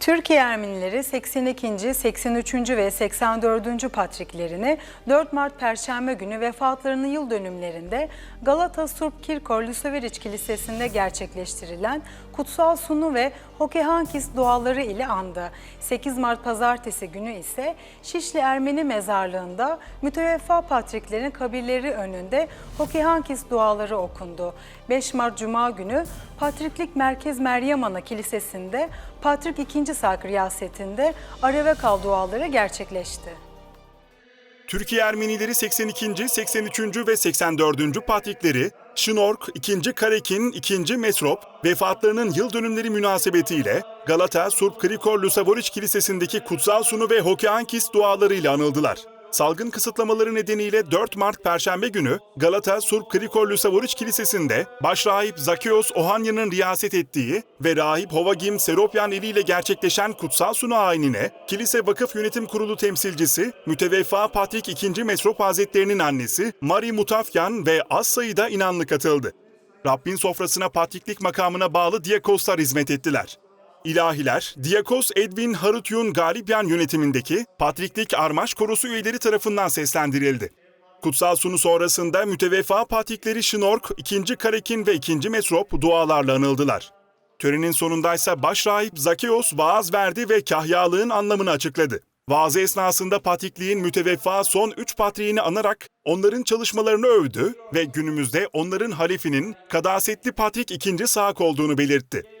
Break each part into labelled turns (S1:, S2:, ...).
S1: Türkiye Ermenileri 82. 83. ve 84. patriklerini 4 Mart Perşembe günü vefatlarının yıl dönümlerinde Galata Surp Kirkor Luseveriç Kilisesi'nde gerçekleştirilen kutsal sunu ve Hokehankis duaları ile andı. 8 Mart Pazartesi günü ise Şişli Ermeni Mezarlığı'nda müteveffa patriklerin kabirleri önünde Hokehankis duaları okundu. 5 Mart Cuma günü Patriklik Merkez Meryem Ana Kilisesi'nde Patrik II. Sak riyasetinde Arevekal duaları gerçekleşti.
S2: Türkiye Ermenileri 82. 83. ve 84. patrikleri Şnork, 2. Karekin, 2. Mesrop vefatlarının yıl dönümleri münasebetiyle Galata Surp Krikor Lusavoriç Kilisesi'ndeki kutsal sunu ve Hokeankis dualarıyla anıldılar. Salgın kısıtlamaları nedeniyle 4 Mart Perşembe günü Galata Surp Krikor Lusavoriç Kilisesi'nde Başrahip Zakios Ohanya'nın riyaset ettiği ve Rahip Hovagim Seropyan eliyle gerçekleşen kutsal sunu ayinine Kilise Vakıf Yönetim Kurulu temsilcisi Müteveffa Patrik II. Mesrop Hazretleri'nin annesi Mari Mutafyan ve az sayıda inanlı katıldı. Rabbin sofrasına patriklik makamına bağlı diyakoslar hizmet ettiler. İlahiler, Diyakos Edwin Harutyun Galipyan yönetimindeki Patriklik Armaş Korosu üyeleri tarafından seslendirildi. Kutsal sunu sonrasında müteveffa patrikleri Şnork, 2. Karekin ve 2. Mesrop dualarla anıldılar. Törenin sonundaysa başrahip Zakeos vaaz verdi ve kahyalığın anlamını açıkladı. Vaazı esnasında patrikliğin müteveffa son üç patriğini anarak onların çalışmalarını övdü ve günümüzde onların halifinin Kadasetli Patrik II. Saak olduğunu belirtti.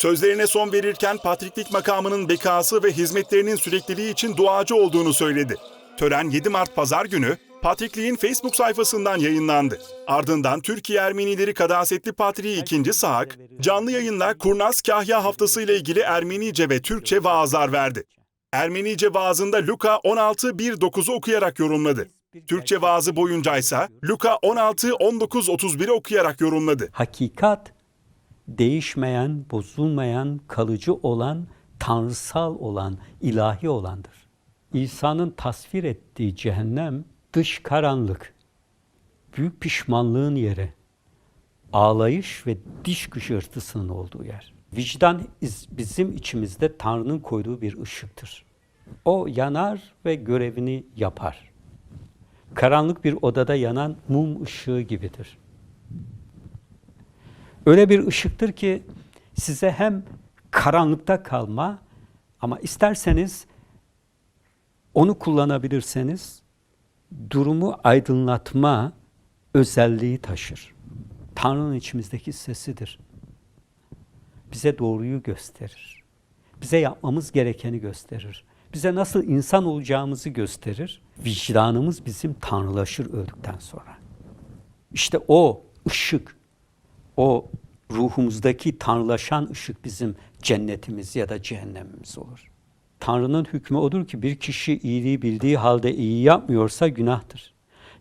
S2: Sözlerine son verirken patriklik makamının bekası ve hizmetlerinin sürekliliği için duacı olduğunu söyledi. Tören 7 Mart Pazar günü Patrikliğin Facebook sayfasından yayınlandı. Ardından Türkiye Ermenileri Kadasetli Patriği 2. Saak, canlı yayınla Kurnaz Kahya Haftası ile ilgili Ermenice ve Türkçe vaazlar verdi. Ermenice vaazında Luka 16.1.9'u okuyarak yorumladı. Türkçe vaazı boyunca ise Luka 16.19.31'i okuyarak yorumladı.
S3: Hakikat değişmeyen, bozulmayan, kalıcı olan, tanrısal olan, ilahi olandır. İsa'nın tasvir ettiği cehennem dış karanlık, büyük pişmanlığın yeri, ağlayış ve diş gıcırtısının olduğu yer. Vicdan iz- bizim içimizde Tanrı'nın koyduğu bir ışıktır. O yanar ve görevini yapar. Karanlık bir odada yanan mum ışığı gibidir. Öyle bir ışıktır ki size hem karanlıkta kalma ama isterseniz onu kullanabilirseniz durumu aydınlatma özelliği taşır. Tanrı'nın içimizdeki sesidir. Bize doğruyu gösterir. Bize yapmamız gerekeni gösterir. Bize nasıl insan olacağımızı gösterir. Vicdanımız bizim tanrılaşır öldükten sonra. İşte o ışık, o ruhumuzdaki tanrılaşan ışık bizim cennetimiz ya da cehennemimiz olur. Tanrı'nın hükmü odur ki bir kişi iyiliği bildiği halde iyi yapmıyorsa günahtır.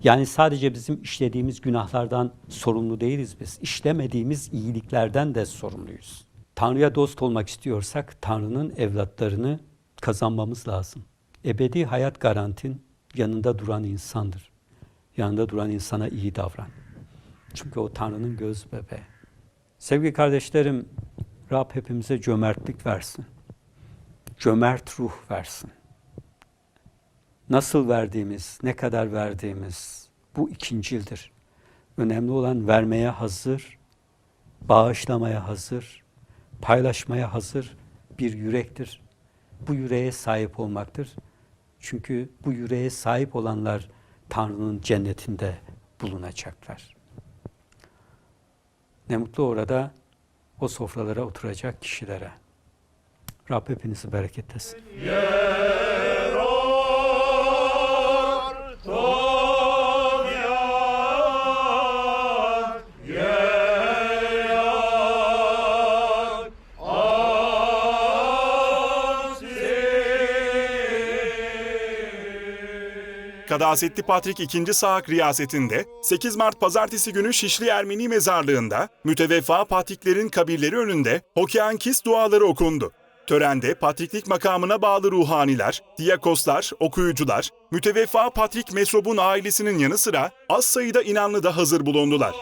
S3: Yani sadece bizim işlediğimiz günahlardan sorumlu değiliz biz. İşlemediğimiz iyiliklerden de sorumluyuz. Tanrı'ya dost olmak istiyorsak Tanrı'nın evlatlarını kazanmamız lazım. Ebedi hayat garantin yanında duran insandır. Yanında duran insana iyi davran. Çünkü o Tanrı'nın göz bebeği. Sevgili kardeşlerim, Rab hepimize cömertlik versin. Cömert ruh versin. Nasıl verdiğimiz, ne kadar verdiğimiz bu ikincildir. Önemli olan vermeye hazır, bağışlamaya hazır, paylaşmaya hazır bir yürektir. Bu yüreğe sahip olmaktır. Çünkü bu yüreğe sahip olanlar Tanrı'nın cennetinde bulunacaklar. Ne mutlu orada o sofralara oturacak kişilere. Rab hepinizi bereketlesin.
S2: Kadasetli Patrik II. Saak riyasetinde 8 Mart Pazartesi günü Şişli Ermeni Mezarlığı'nda müteveffa patriklerin kabirleri önünde Hokiankis duaları okundu. Törende patriklik makamına bağlı ruhaniler, diyakoslar, okuyucular, müteveffa Patrik Mesrob'un ailesinin yanı sıra az sayıda inanlı da hazır bulundular.